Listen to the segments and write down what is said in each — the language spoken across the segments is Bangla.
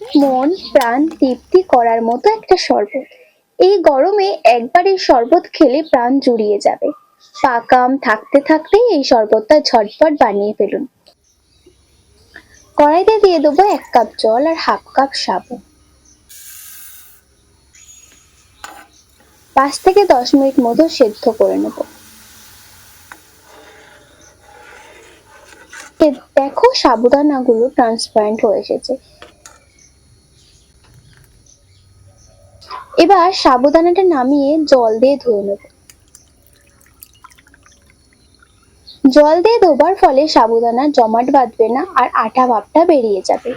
মন, প্রাণ তৃপ্তি করার মতো একটা শরবত। এই গরমে একবার এই শরবত খেলে প্রাণ জুড়িয়ে যাবে। পাকা আম থাকতে থাকতেই এই শরবতটা ঝটপট বানিয়ে ফেলুন। কড়াইতে দিয়ে দেবো এক কাপ জল আর হাফ কাপ সাবু পাঁচ থেকে দশ মিনিট মতো সেদ্ধ করে নেব। দেখো সাবুদানাগুলো ট্রান্সপারেন্ট হয়ে এসেছে। এবার সাবুদানাটা নামিয়ে জল দিয়ে ধুয়ে নেব। জল দিয়ে ধোবার ফলে সাবুদানা জমাট বাঁধবে না আর আঠা ভাবটা বেরিয়ে যাবে।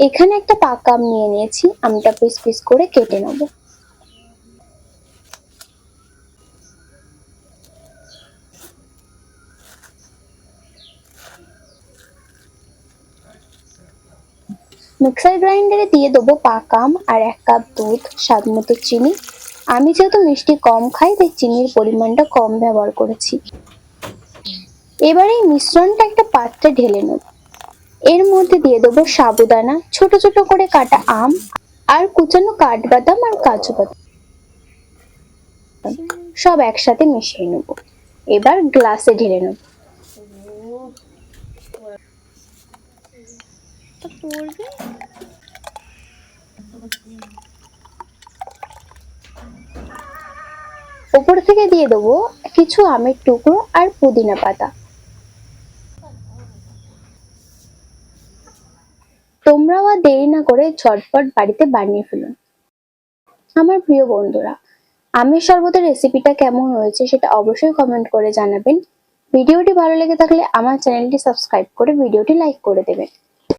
এখানে একটা পাকা আম নিয়ে নিয়েছি আমটা পিস পিস করে কেটে নেব। মিক্সার গ্রাইন্ডারে দিয়ে দেবো পাকা আম আর এক কাপ দুধ, স্বাদ মতো চিনি। আমি যেহেতু মিষ্টি কম খাই, তাই চিনির পরিমাণটা কম ব্যবহার করেছি। এবার এই মিশ্রণটা একটা পাত্রে ঢেলে নেব। এর মধ্যে দিয়ে দেবো সাবুদানা, ছোট ছোট করে কাটা আম আর কুচানো কাঠবাদাম আর কাজু বাদাম। সব একসাথে মিশিয়ে নেব। এবার গ্লাসে ঢেলে নেব। ওপর থেকে দিয়ে দেবো কিছু আমের টুকরো আর পুদিনা পাতা। তোমরাও আর দেরি না করে ঝটপট বাড়িতে বানিয়ে ফেলুন। আমার প্রিয় বন্ধুরা, আমের শরবতের রেসিপিটা কেমন হয়েছে সেটা অবশ্যই কমেন্ট করে জানাবেন। ভিডিওটি ভালো লেগে থাকলে আমার চ্যানেলটি সাবস্ক্রাইব করে ভিডিওটি লাইক করে দেবেন।